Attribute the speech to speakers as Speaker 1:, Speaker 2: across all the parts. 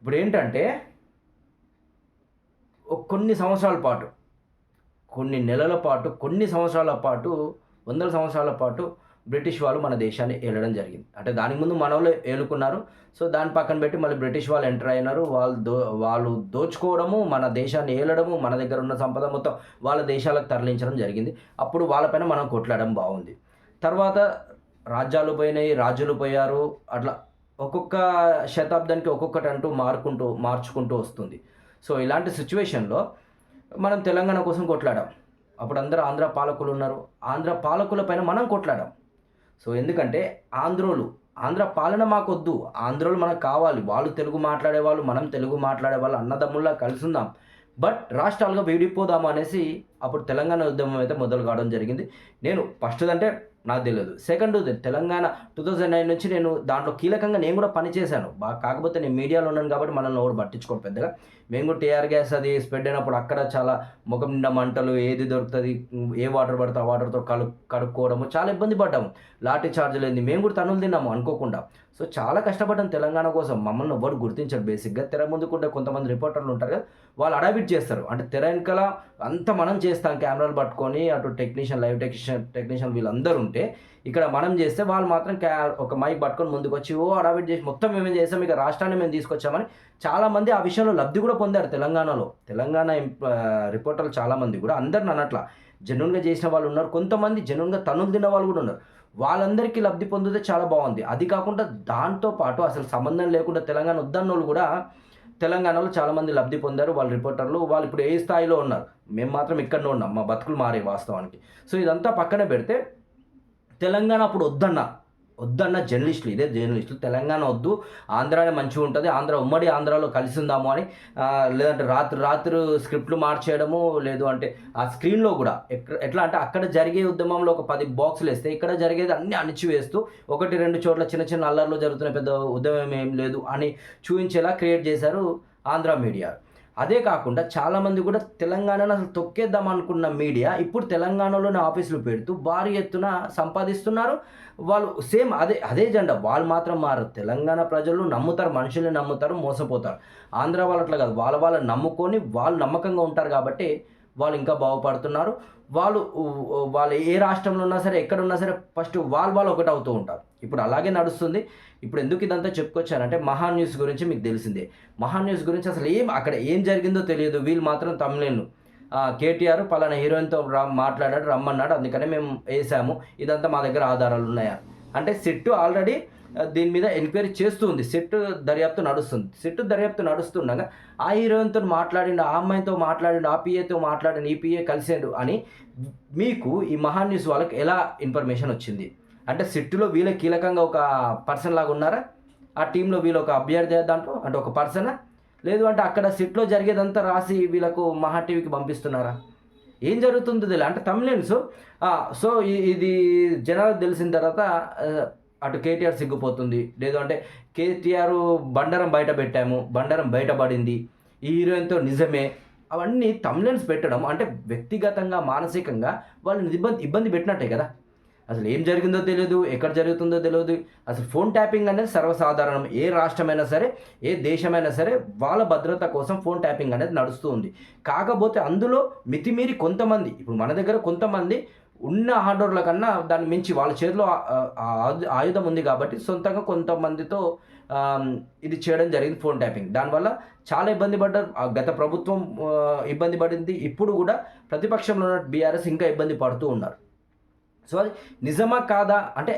Speaker 1: ఇప్పుడు ఏంటంటే కొన్ని సంవత్సరాల పాటు కొన్ని నెలల పాటు కొన్ని సంవత్సరాల పాటు వందల సంవత్సరాల పాటు బ్రిటిష్ వాళ్ళు మన దేశాన్ని ఏలడం జరిగింది. అంటే దానికి ముందు మన వాళ్ళు ఏలుకున్నారు. సో దాని పక్కన పెట్టి మళ్ళీ బ్రిటిష్ వాళ్ళు ఎంటర్ అయినారు. వాళ్ళు దో వాళ్ళు దోచుకోవడము మన దేశాన్ని ఏలడము మన దగ్గర ఉన్న సంపద మొత్తం వాళ్ళ దేశాలకు తరలించడం జరిగింది. అప్పుడు వాళ్ళపైన మనం కొట్లాడడం బాగుంది. తర్వాత రాజ్యాలు పోయినాయి రాజులు పోయారు. అట్లా ఒక్కొక్క శతాబ్దానికి ఒక్కొక్కటి అంటూ మారుకుంటూ మార్చుకుంటూ వస్తుంది. సో ఇలాంటి సిచ్యువేషన్లో మనం తెలంగాణ కోసం కొట్లాడాం. అప్పుడు అందరూ ఆంధ్ర పాలకులు ఉన్నారు. ఆంధ్ర పాలకుల పైన మనం కొట్లాడాం. సో ఎందుకంటే ఆంధ్రోలు ఆంధ్ర పాలన మాకొద్దు. ఆంధ్రోలు మనకు కావాలి. వాళ్ళు తెలుగు మాట్లాడే వాళ్ళు మనం తెలుగు మాట్లాడే వాళ్ళు అన్నదమ్ముల్లా కలిసి ఉందాం. బట్ రాష్ట్రాలుగా విడిపోదాము అనేసి అప్పుడు తెలంగాణ ఉద్యమం అయితే మొదలు కావడం జరిగింది. నేను ఫస్ట్ అంటే నాకు తెలియదు second Telangana two thousand nine నుంచి నేను దాంట్లో కీలకంగా నేను కూడా పనిచేశాను. బాగా కాకపోతే నేను మీడియాలో ఉన్నాను కాబట్టి మనల్ని ఎవరు పట్టించుకోరు పెద్దగా. మేము కూడా టీఆర్ గ్యాస్ అది స్ప్రెడ్ అయినప్పుడు అక్కడ చాలా ముఖం నిండా మంటలు ఏది దొరుకుతుంది ఏ వాటర్ పడితే ఆ వాటర్తో కడు కడుక్కోవడము చాలా ఇబ్బంది పడ్డాము. లాఠీ చార్జీలు ఏంది మేము కూడా తనులు తిన్నాము అనుకోకుండా. సో చాలా కష్టపడ్డాను తెలంగాణ కోసం. మమ్మల్ని ఎవరు గుర్తించారు బేసిక్గా. తెర ముందుకుంటే కొంతమంది రిపోర్టర్లు ఉంటారు కదా వాళ్ళు అడాబిట్ చేస్తారు. అంటే తెర వెనకాల అంత మనం చేస్తాం కెమెరాలు పట్టుకొని అటు టెక్నీషియన్ లైవ్ టెక్నీషియన్ టెక్నీషియన్ వీళ్ళందరూ ఉంటే ఇక్కడ మనం చేస్తే వాళ్ళు మాత్రం క్యా ఒక మైక్ పట్టుకొని ముందుకు వచ్చి ఓ అడాబిట్ చేసి మొత్తం మేమేం చేస్తాం ఇక రాష్ట్రాన్ని మేము తీసుకొచ్చామని చాలామంది ఆ విషయంలో లబ్ధి కూడా పొందారు తెలంగాణలో. తెలంగాణ రిపోర్టర్లు చాలామంది కూడా అందరిని అన్నట్ల జెన్యున్గా చేసిన వాళ్ళు ఉన్నారు. కొంతమంది జెన్యున్గా తనులు తిన్న వాళ్ళు కూడా ఉన్నారు. వాళ్ళందరికీ లబ్ధి పొందితే చాలా బాగుంది. అది కాకుండా దాంతో పాటు అసలు సంబంధం లేకుండా తెలంగాణ వద్దన్నోళ్ళు కూడా తెలంగాణలో చాలామంది లబ్ధి పొందారు. వాళ్ళ రిపోర్టర్లు వాళ్ళు ఇప్పుడు ఏ స్థాయిలో ఉన్నారు? మేము మాత్రం ఇక్కడనే ఉన్నాం. మా బతుకులు మారే వాస్తవానికి. సో ఇదంతా పక్కన పెడితే తెలంగాణ అప్పుడు వద్దన్న వద్దన్న జర్నలిస్టులు ఇదే జర్నలిస్టులు తెలంగాణ వద్దు ఆంధ్రానే మంచిగా ఉంటుంది ఆంధ్ర ఉమ్మడి ఆంధ్రాలో కలిసి ఉందాము అని లేదంటే రాత్రి రాత్రి స్క్రిప్ట్లు మార్చేయడము లేదు అంటే ఆ స్క్రీన్లో కూడా ఎట్లా అంటే అక్కడ జరిగే ఉద్యమంలో ఒక పది బాక్సులు వేస్తే ఇక్కడ జరిగేది అన్ని అణిచివేస్తూ ఒకటి రెండు చోట్ల చిన్న చిన్న అల్లర్లు జరుగుతున్న పెద్ద ఉద్యమం ఏం లేదు అని చూపించేలా క్రియేట్ చేశారు ఆంధ్ర మీడియా. అదే కాకుండా చాలామంది కూడా తెలంగాణను అసలు తొక్కేద్దాం అనుకున్న మీడియా ఇప్పుడు తెలంగాణలోనే ఆఫీసులు పెడుతూ భారీ ఎత్తున సంపాదిస్తున్నారు. వాళ్ళు సేమ్ అదే అదే జెండా. వాళ్ళు మాత్రం మారు. తెలంగాణ ప్రజలు నమ్ముతారు మనుషుల్ని నమ్ముతారు మోసపోతారు. ఆంధ్ర వాళ్ళు అట్లా కాదు. వాళ్ళ వాళ్ళని నమ్ముకొని వాళ్ళు నమ్మకంగా ఉంటారు కాబట్టి వాళ్ళు ఇంకా బాగుపడుతున్నారు. వాళ్ళు వాళ్ళు ఏ రాష్ట్రంలో ఉన్నా సరే ఎక్కడ ఉన్నా సరే ఫస్ట్ వాళ్ళు వాళ్ళు ఒకటి అవుతూ ఉంటారు. ఇప్పుడు అలాగే నడుస్తుంది. ఇప్పుడు ఎందుకు ఇదంతా చెప్పుకొచ్చానంటే మహా న్యూస్ గురించి మీకు తెలిసిందే. మహా న్యూస్ గురించి అసలు ఏం అక్కడ ఏం జరిగిందో తెలియదు. వీళ్ళు మాత్రం తమిళను కేటీఆర్ పలానా హీరోయిన్తో రా మాట్లాడాడు రమ్మన్నాడు. అందుకనే మేము వేసాము. ఇదంతా మా దగ్గర ఆధారాలు ఉన్నాయా? అంటే సిట్టు ఆల్రెడీ దీని మీద ఎంక్వైరీ చేస్తూ ఉంది. దర్యాప్తు నడుస్తుంది. సెట్ దర్యాప్తు నడుస్తుండగా ఆ హీరోయిన్తో మాట్లాడిండు ఆ అమ్మాయితో మాట్లాడిండు ఆ పిఏతో మాట్లాడిండు ఈ పిఏ కలిసాడు అని మీకు ఈ మహా న్యూస్ వాళ్ళకి ఎలా ఇన్ఫర్మేషన్ వచ్చింది? అంటే సిట్టులో వీళ్ళ కీలకంగా ఒక పర్సన్ లాగా ఉన్నారా? ఆ టీంలో వీళ్ళు ఒక అభ్యర్థి దాంట్లో అంటే ఒక పర్సనా? లేదు అంటే అక్కడ సిట్లో జరిగేదంతా రాసి వీళ్ళకు మహా టీవీకి పంపిస్తున్నారా? ఏం జరుగుతుందో తెలియదు అంటే తమిళన్స్ సో ఇది జనాలకు తెలిసిన తర్వాత అటు కేటీఆర్ సిగ్గుపోతుంది. లేదు అంటే కేటీఆర్ బండారం బయట పెట్టాము బండారం బయటపడింది ఈ హీరోయిన్తో నిజమే. అవన్నీ తమ్లెన్స్ పెట్టడం అంటే వ్యక్తిగతంగా మానసికంగా వాళ్ళని ఇబ్బంది ఇబ్బంది పెట్టినట్టే కదా. అసలు ఏం జరిగిందో తెలియదు ఎక్కడ జరుగుతుందో తెలియదు. అసలు ఫోన్ ట్యాపింగ్ అనేది సర్వసాధారణం. ఏ రాష్ట్రమైనా సరే ఏ దేశమైనా సరే వాళ్ళ భద్రత కోసం ఫోన్ ట్యాపింగ్ అనేది నడుస్తూ ఉంది. కాకపోతే అందులో మితిమీరి కొంతమంది ఇప్పుడు మన దగ్గర కొంతమంది ఉన్న హార్డ్వేర్ల కన్నా దాన్ని మించి వాళ్ళ చేతిలో ఆయు- ఆయుధం ఉంది కాబట్టి సొంతంగా కొంతమందితో ఇది చేయడం జరిగింది ఫోన్ ట్యాపింగ్. దానివల్ల చాలా ఇబ్బంది పడ్డారు. ఆ గత ప్రభుత్వం ఇబ్బంది పడింది. ఇప్పుడు కూడా ప్రతిపక్షంలో ఉన్న బీఆర్ఎస్ ఇంకా ఇబ్బంది పడుతూ ఉన్నారు. సో అది నిజమా కాదా? అంటే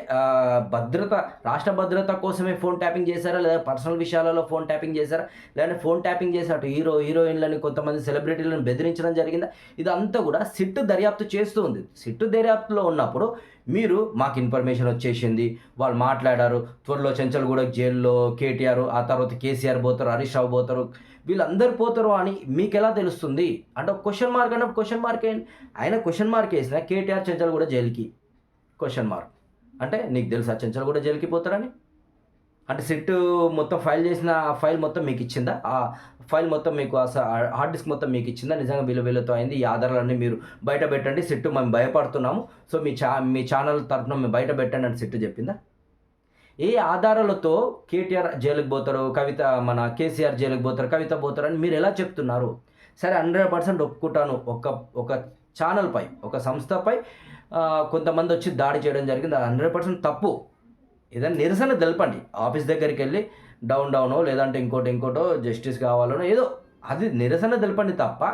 Speaker 1: భద్రత రాష్ట్ర భద్రత కోసమే ఫోన్ ట్యాపింగ్ చేశారా? లేదా పర్సనల్ విషయాలలో ఫోన్ ట్యాపింగ్ చేశారా? లేదంటే ఫోన్ ట్యాపింగ్ చేసి అటు హీరో హీరోయిన్లని కొంతమంది సెలబ్రిటీలను బెదిరించడం జరిగిందా? ఇదంతా కూడా సిట్టు దర్యాప్తు చేస్తూ ఉంది. సిట్టు దర్యాప్తులో ఉన్నప్పుడు మీరు మాకు ఇన్ఫర్మేషన్ వచ్చేసింది. వాళ్ళు మాట్లాడారు. త్వరలో చెంచల్గూడ జైల్లో కేటీఆర్ ఆ తర్వాత కేసీఆర్ పోతారు హరీష్ రావు పోతారు. వీళ్ళందరూ పోతారు అని మీకు ఎలా తెలుస్తుంది? అంటే క్వశ్చన్ మార్క్ అంటే క్వశ్చన్ మార్క్ ఆయన క్వశ్చన్ మార్క్ వేసిన కేటీఆర్ చెంచల్గూడ జైలుకి. క్వశ్చన్ మార్క్ అంటే నీకు తెలుసా చెంచలు కూడా జైలుకి పోతారని అంటే సిట్ మొత్తం ఫైల్ చేసిన ఆ ఫైల్ మొత్తం మీకు ఇచ్చిందా? ఆ ఫైల్ మొత్తం మీకు ఆ హార్డ్ డిస్క్ మొత్తం మీకు ఇచ్చిందా? నిజంగా విలువ విలువతో అయింది? ఈ ఆధారాలన్నీ మీరు బయట పెట్టండి సిట్ మేము భయపడుతున్నాము. సో మీ చా మీ ఛానల్ తరఫున మేము బయట పెట్టండి అని సెట్ చెప్పిందా? ఏ ఆధారాలతో కేటీఆర్ జైలుకి పోతారు కవిత మన కేసీఆర్ జైలుకి పోతారు కవిత పోతారు అని మీరు ఎలా చెప్తున్నారు? సరే హండ్రెడ్ పర్సెంట్ ఒప్పుకుంటాను. ఒక ఒక ఛానల్పై ఒక సంస్థపై కొంతమంది వచ్చి దాడి చేయడం జరిగింది. హండ్రెడ్ పర్సెంట్ తప్పు. ఏదైనా నిరసన తెలపండి. ఆఫీస్ దగ్గరికి వెళ్ళి డౌన్ డౌనో లేదంటే ఇంకోటి ఇంకోటో జస్టిస్ కావాలనో ఏదో అది నిరసన తెలపండి తప్ప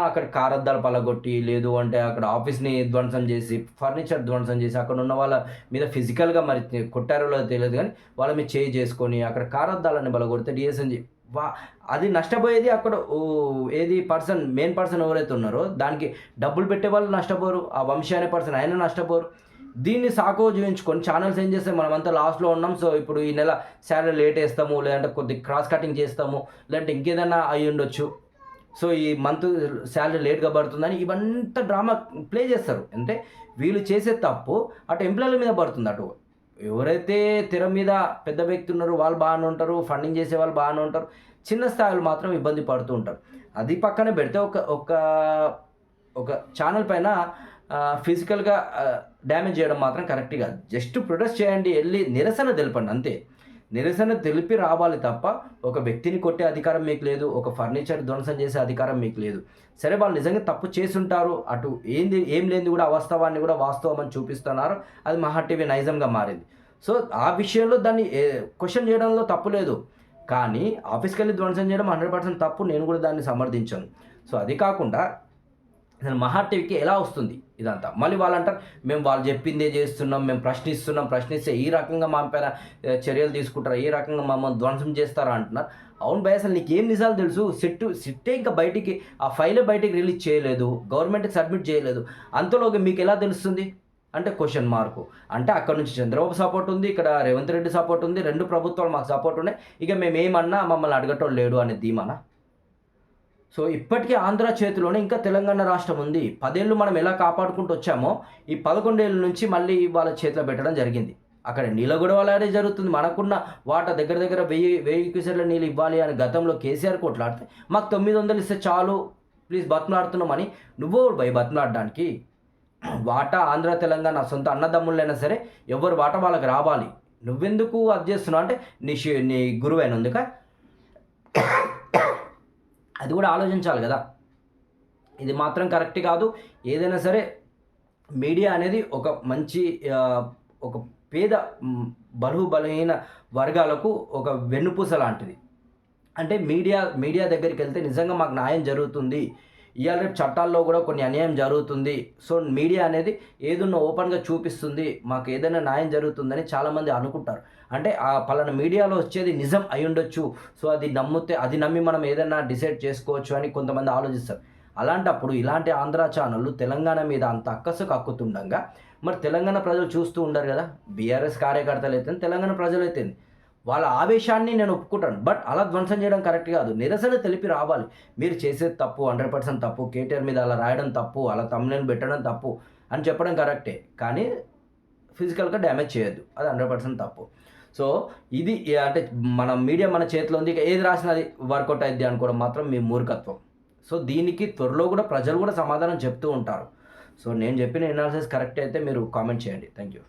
Speaker 1: అక్కడ కారద్దాలు పలగొట్టి లేదు అంటే అక్కడ ఆఫీస్ని ధ్వంసం చేసి ఫర్నిచర్ ధ్వంసం చేసి అక్కడ ఉన్న వాళ్ళ మీద ఫిజికల్గా మరి కొట్టారో లేదో తెలియదు కానీ వాళ్ళ మీద చేయి చేసుకొని అక్కడ కారద్దాలని బలగొడితే డిఎస్ఎన్జి వా అది నష్టపోయేది అక్కడ ఓ, ఏది పర్సన్ మెయిన్ పర్సన్ ఎవరైతే ఉన్నారో దానికి డబ్బులు పెట్టే వాళ్ళు నష్టపోరు ఆ వంశీ అనే పర్సన్ ఆయన నష్టపోరు. దీన్ని సాకో చూపించుకొని ఛానల్స్ ఏం చేస్తే మనమంతా లాస్ట్లో ఉన్నాం. సో ఇప్పుడు ఈ నెల శాలరీ లేట్ వేస్తాము లేదంటే కొద్ది క్రాస్ కటింగ్ చేస్తాము లేదంటే ఇంకేదైనా అయి ఉండొచ్చు సో ఈ మంత్ శాలరీ లేట్గా పడుతుందని ఇవంతా డ్రామా ప్లే చేస్తారు. అంటే వీళ్ళు చేసే తప్పు అటు ఎంప్లాయీల మీద పడుతుంది అటు. ఎవరైతే తెర మీద పెద్ద వ్యక్తి ఉన్నారో వాళ్ళు బాగానే ఉంటారు ఫండింగ్ చేసే వాళ్ళు బాగానే ఉంటారు చిన్న స్థాయిలో మాత్రం ఇబ్బంది పడుతూ ఉంటారు. అది పక్కన పెడితే ఒక ఒక ఒక ఛానల్ పైన ఫిజికల్గా డ్యామేజ్ చేయడం మాత్రం కరెక్ట్ కాదు. జస్ట్ ప్రొటెస్ట్ చేయండి వెళ్ళి నిరసన తెలపండి అంతే. నిరసన తెలిపి రావాలి తప్ప ఒక వ్యక్తిని కొట్టే అధికారం మీకు లేదు ఒక ఫర్నిచర్ ధ్వంసం చేసే అధికారం మీకు లేదు. సరే వాళ్ళు నిజంగా తప్పు చేసుంటారు అటు ఏంది ఏం లేని కూడా అవాస్తవాన్ని కూడా వాస్తవం అని చూపిస్తున్నారు అది మహా టీవీ నైజంగా మారింది. సో ఆ విషయంలో దాన్ని క్వశ్చన్ చేయడంలో తప్పు లేదు. కానీ ఆఫీస్కి వెళ్ళి ధ్వంసం చేయడం హండ్రెడ్ పర్సెంట్ తప్పు నేను కూడా దాన్ని సమర్థించాను. సో అది కాకుండా అసలు మహా టీవీకి ఎలా వస్తుంది ఇదంతా? మళ్ళీ వాళ్ళు అంటారు మేము వాళ్ళు చెప్పిందే చేస్తున్నాం మేము ప్రశ్నిస్తున్నాం ప్రశ్నిస్తే ఈ రకంగా మా పైన చర్యలు తీసుకుంటారా ఈ రకంగా మమ్మల్ని ధ్వంసం చేస్తారా అంటున్నారు. అవును భయ అసలు నీకు ఏం నిజాలు తెలుసు? సిట్టు సిట్టే ఇంకా బయటికి ఆ ఫైలే బయటికి రిలీజ్ చేయలేదు గవర్నమెంట్కి సబ్మిట్ చేయలేదు. అంతలోకి మీకు ఎలా తెలుస్తుంది? అంటే క్వశ్చన్ మార్కు. అంటే అక్కడ నుంచి చంద్రబాబు సపోర్ట్ ఉంది ఇక్కడ రేవంత్ రెడ్డి సపోర్ట్ ఉంది రెండు ప్రభుత్వాలు మాకు సపోర్ట్ ఉన్నాయి. ఇక మేము ఏమన్నా మమ్మల్ని అడగటం లేడు అనే ధీమానా? సో ఇప్పటికీ ఆంధ్ర చేతిలోనే ఇంకా తెలంగాణ రాష్ట్రం ఉంది. పదేళ్ళు మనం ఎలా కాపాడుకుంటూ వచ్చామో ఈ పదకొండేళ్ళ నుంచి మళ్ళీ వాళ్ళ చేతిలో పెట్టడం జరిగింది. అక్కడ నీళ్ళ గొడవ అలాగే జరుగుతుంది. మనకున్న వాట దగ్గర దగ్గర వెయ్యి వెయ్యి క్యూసెట్ల నీళ్ళు ఇవ్వాలి అని గతంలో కేసీఆర్ కొట్లాడితే మాకు తొమ్మిది వందలు ఇస్తే చాలు ప్లీజ్ బతులాడుతున్నామని నువ్వు భయ బతులాడడానికి వాటా ఆంధ్ర తెలంగాణ సొంత అన్నదమ్ముళ్ళైనా సరే ఎవరు వాట వాళ్ళకి రావాలి. నువ్వెందుకు అది చేస్తున్నావు అంటే నీ నీ గురువైన ఉందిక అది కూడా ఆలోచించాలి కదా. ఇది మాత్రం కరెక్ట్ కాదు. ఏదైనా సరే మీడియా అనేది ఒక మంచి ఒక పేద మ్, బలహీన వర్గాలకు ఒక వెన్నుపూస లాంటిది. అంటే మీడియా మీడియా దగ్గరికి వెళ్తే నిజంగా మాకు న్యాయం జరుగుతుంది. ఇవాళ రేపు చట్టాల్లో కూడా కొన్ని అన్యాయం జరుగుతుంది. సో మీడియా అనేది ఏదున్న ఓపెన్గా చూపిస్తుంది. మాకు ఏదైనా న్యాయం జరుగుతుందని చాలామంది అనుకుంటారు. అంటే ఆ పలానా మీడియాలో వచ్చేది నిజం అయి ఉండొచ్చు సో అది నమ్మితే అది నమ్మి మనం ఏదైనా డిసైడ్ చేసుకోవచ్చు అని కొంతమంది ఆలోచిస్తారు. అలాంటప్పుడు ఇలాంటి ఆంధ్ర ఛానళ్ళు తెలంగాణ మీద అంత అక్కసు కక్కుతుండగా మరి తెలంగాణ ప్రజలు చూస్తూ ఉండరు కదా. బీఆర్ఎస్ కార్యకర్తలు అయితే తెలంగాణ ప్రజలు అయితే వాళ్ళ ఆవేశాన్ని నేను ఒప్పుకుంటాను. బట్ అలా ధ్వంసం చేయడం కరెక్ట్ కాదు. నిరసన తెలిపి రావాలి. మీరు చేసేది తప్పు హండ్రెడ్ పర్సెంట్ తప్పు కేటీఆర్ మీద అలా రాయడం తప్పు అలా తమ్ముని పెట్టడం తప్పు అని చెప్పడం కరెక్టే. కానీ ఫిజికల్గా డ్యామేజ్ చేయొద్దు. అది హండ్రెడ్ పర్సెంట్ తప్పు. సో ఇది అంటే మన మీడియా మన చేతిలో ఉంది. ఇక ఏది రాసినా అది వర్కౌట్ అయింది అనుకోవడం మాత్రం మీ మూర్ఖత్వం. సో దీనికి త్వరలో కూడా ప్రజలు కూడా సమాధానం చెప్తూ ఉంటారు. సో నేను చెప్పిన ఎనాలిసిస్ కరెక్ట్ అయితే మీరు కామెంట్ చేయండి. Thank you